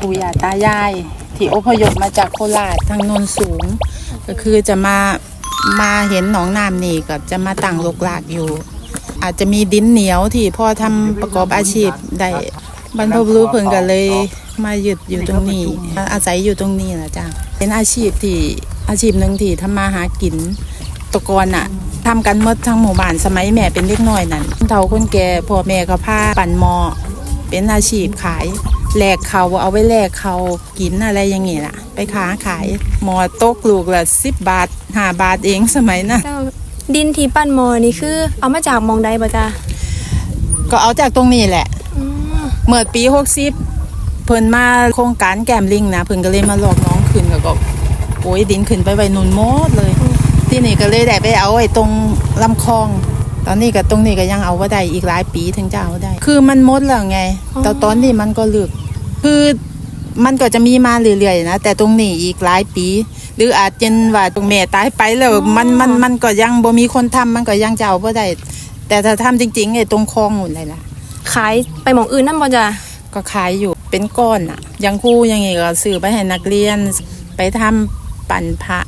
ปู่ย่าตายาย ที่อพยพมาจากโคราชทางนนสูง ก็คือจะมามาเห็นหนองน้ำนี่ก็จะมาตั้งลกลากอยู่ อาจจะมีดินเหนียวที่พ่อทำประกอบอาชีพได้บรรพบุรุษเพิ่นก็เลยมาหยุดอยู่ตรงนี้ อาศัยอยู่ตรงนี้นะจ้ะเป็นอาชีพที่อาชีพหนึ่งที่ทำมาหากินตะกอนอะทำกันหมดทั้งหมู่บ้านสมัยแม่เป็นเด็กน้อยนั่นเฒ่าคนแก่พ่อแม่ก็พาปั่นหมอเป็นอาชีพขาย แลกเขาเอาไว้แลกเขากินอะไรอย่างเงี้ยน่ะ ไปค้าขายหมอตกลูกละสิบบาทห้าบาทเองสมัยน่ะเจ้าดินที่ปั้นหมอนี่คือ เอามาจากหมองใดบ่จ้าก็เอาจากตรงนี้แหละอืมเมื่อปีหกสิบเพิ่นมาโครงการแกมลิงนะเพิ่นก็เลยมาหลอกน้องขึ้นแล้วก็โอ้ยดินขึ้นไปไว้นุนหมดเลย ที่นี่ก็เลยได้ไปเอาไอ้ตรงลำคลอง ตอนนี้ก็ตรงนี้ก็ยังเอาว่าได้อีกหลายปีถึงจะเอาได้ คือมันหมดแล้วไง แต่ตอนนี้มันก็เลือกคือมันก็จะมีมาเรื่อยๆนะแต่ตรงนี้อีกหลายปี หรืออาจจะว่าตรงแม่ตายไปแล้วมันมันมันก็ยังบ่มีคนทำมันก็ยังจะเอาบ่ได้ แต่ถ้าทำจริงๆไอ้ตรงคลองหมดเลยล่ะ ขายไปหมองอื่นนำบ่จ้าก็ขายอยู่เป็นก้อนอะอยังครู่อยังไงก็ซื้อไปให้นักเรียน ไปทำปั่นพระ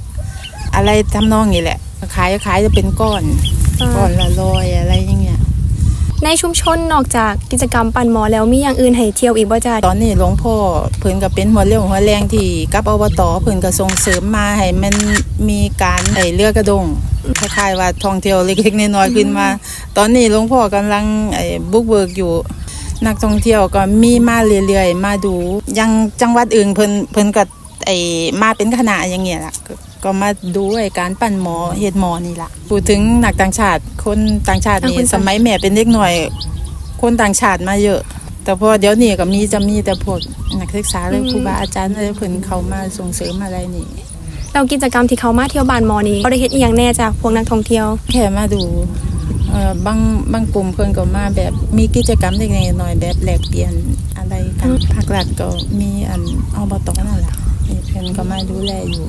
อะไรทำนองนี้แหละก็ขายขายจะเป็นก้อน ก้อนละร้อยอะไรอย่างเงี้ยในชุมชนนอกจากกิจกรรมปั้นหมอแล้วมีอย่างอื่นให้เที่ยวอีกบ่จ้าตอนนี้หลวงพ่อเพิ่นก็เป็นหัวเรี่ยวหัวแรงที่กับอบตเพิ่นก็ส่งเสริมมาให้มันมีการไอเรือกระดงคล้ายๆว่าท่องเที่ยวเล็กๆน้อยๆขึ้นมา ตอนนี้หลวงพ่อกำลังไอ้บุกเบิกอยู่ นักท่องเที่ยวก็มีมาเรื่อยๆ มาดูอยังจังหวัดอื่นเพิ่นเพิ่นก็ไอ้มาเป็นคณะอย่างเงี้ยล่ะ ก็ก็มาดูไอ้การปั่นหมอเฮ็ดหมอนี่ล่ะพูดถึงนักต่างชาติ คนต่างชาตินี่สมัยแม่เป็นเด็กหน่อย คนต่างชาติมาเยอะ แต่พอเดี๋ยวนี้ก็มีจะมีแต่พวกนักศึกษาเลยครูบาอาจารย์อะไรเพิ่นเขามาส่งเสริมอะไรนี่แล้วกิจกรรมที่เขามาเที่ยวบ้านหมอนี่เขาได้เฮ็ดอีหยังแน่จากพวกนักท่องเที่ยว แค่มาดูเอ่อบางบางกลุ่มเพิ่นก็มาแบบมีกิจกรรมเล็กๆน้อยๆแบบแลกเปลี่ยนอะไรกันภาครัฐก็มีอันอบตนั่นแหละนี่ เพิ่นก็มาดูแลอยู่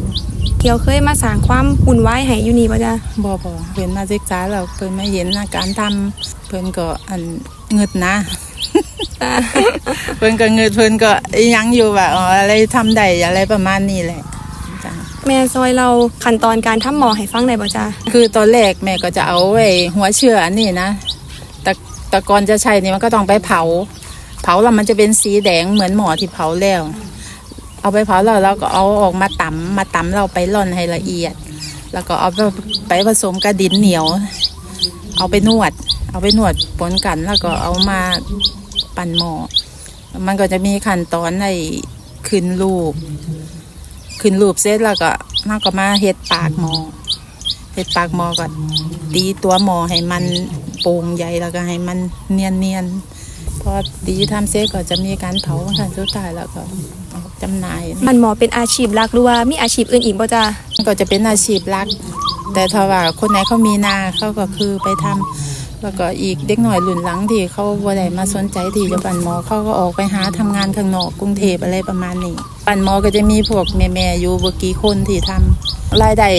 เที่ยวเคยมาสร้างความวุ่นวายให้อยู่นี่บ่จ้าบ่บ่เพิ่นมาศึกษาแล้วเพิ่นมาเห็นอาการทำเพิ่นก็อันเงิดนะ เพิ่นก็เงิดเพิ่นก็อิหยังอยู่ว่าอ๋ออะไรทำได้อะไรประมาณนี้แหละจ้ะ แม่ซอยเราขั้นตอนการทำหมอให้ฟังได้บ่จ้าคือตอนแรกแม่ก็จะเอาไอ้หัวเชื้ออันนี้นะแต่แต่ก่อนจะใช้นี่มันก็ต้องไปเผา เผาแล้วมันจะเป็นสีแดงเหมือนหมอที่เผาแล้ว เอาไปเผาแล้วเราก็เอาออกมาตำมาตำเราไปร่อนให้ละเอียด แล้วก็เอาไปไปผสมกับดินเหนียว เอาไปนวด เอาไปนวดปนกันแล้วก็เอามาปั่นหมอมันก็จะมีขั้นตอนในขึ้นรูป ขึ้นรูปเสร็จแล้วก็เราก็มาเฮ็ดปากหมอเห็ดปากหมอก่อนตีตัวหมอให้มันโป่งใหญ่แล้วก็ให้มันเนียนเนียน พอตีทำเสร็จก็จะมีการเผาขั้นสุดท้ายแล้วก็เอาจำหน่ายบ้านหมอเป็นอาชีพหลักหรือว่ามีอาชีพอื่นอีกบ่จ้าก็จะเป็นอาชีพหลัก แต่ถ้าว่าคนไหนเขามีนาเขาก็คือไปทำแล้วก็อีกเด็กหน่อยหลุนหลังที่เขาบ่ได้มาสนใจที่จะปั่นหมอเขาก็ออกไปหาทำงานข้างนอกกรุงเทพอะไรประมาณนี้ปั่นหมอก็จะมีพวกแม่ๆอยู่บกี่คนที่ทำรายได้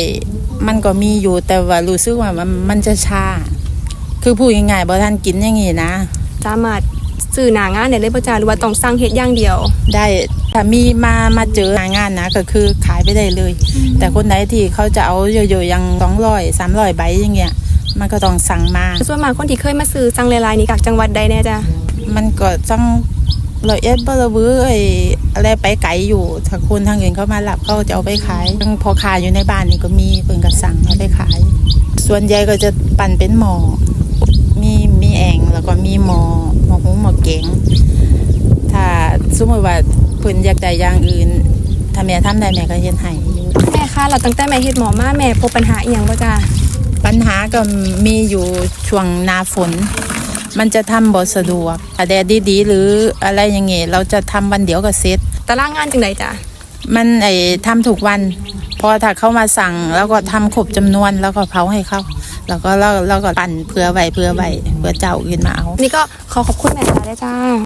มันก็มีอยู่แต่ว่ารู้สึกว่ามันมันจะช้าคือพูดง่ายๆบ่ทันกินอย่างงี้นะ สามารถ ซื้อหน้างานได้เลยบ่จ้าหรือว่าต้องสั่งเฮ็ดอย่างเดียว ได้ถ้ามีมามาเจอหางานนะก็คือขายไปได้เลย แต่คนไหนที่เขาจะเอาเยอะๆอย่างสองร้อยสามร้อยใบอย่างเงี้ยมันก็ต้องสั่งมาส่วนมากคนที่เคยมาซื้อสั่งหลายๆนี่จากจังหวัดใดแน่จ้ามันก็ต้องร้อยเอ็ดบละวือไอ้อะไรไปไกลอยู่ถ้าคนทางอื่นเขามารับเขาจะเอาไปขายทั้งพอขายอยู่ในบ้านนี่ก็มีเพิ่นก็สั่งเอาไปขาย ส่วนใหญ่ก็จะปั่นเป็นหมอมีมีแองแล้วก็มีหมอ หมอหูหมอเก๋งถ้าสมมติว่าเพิ่นอยากได้อย่างอื่น ถ้าแม่ทำได้แม่ก็เฮ็ดให้อยู่แม่คะเราตั้งแต่แม่เฮ็ดหมอมาแม่พบปัญหาอีหยังบ่จ้าปัญหาก็มีอยู่ช่วงหนาฝน มันจะทำบ่สะดวกถ้าแดดดีๆหรืออะไรอย่างเงี้ยเราจะทำวันเดียวก็เสร็จตารางงานจังไดจ้ามันไอ้ทำถูกวัน พอถ้าเขามาสั่งแล้วก็ทำครบจำนวนแล้วก็เผาให้เขา แล้วก็เราเราก็ปั่นเพื่อไว้เพื่อไว้เพื่อเจ้าขึ้นมาเอา นี่ก็ขอขอบคุณแม่จ้าได้จ้า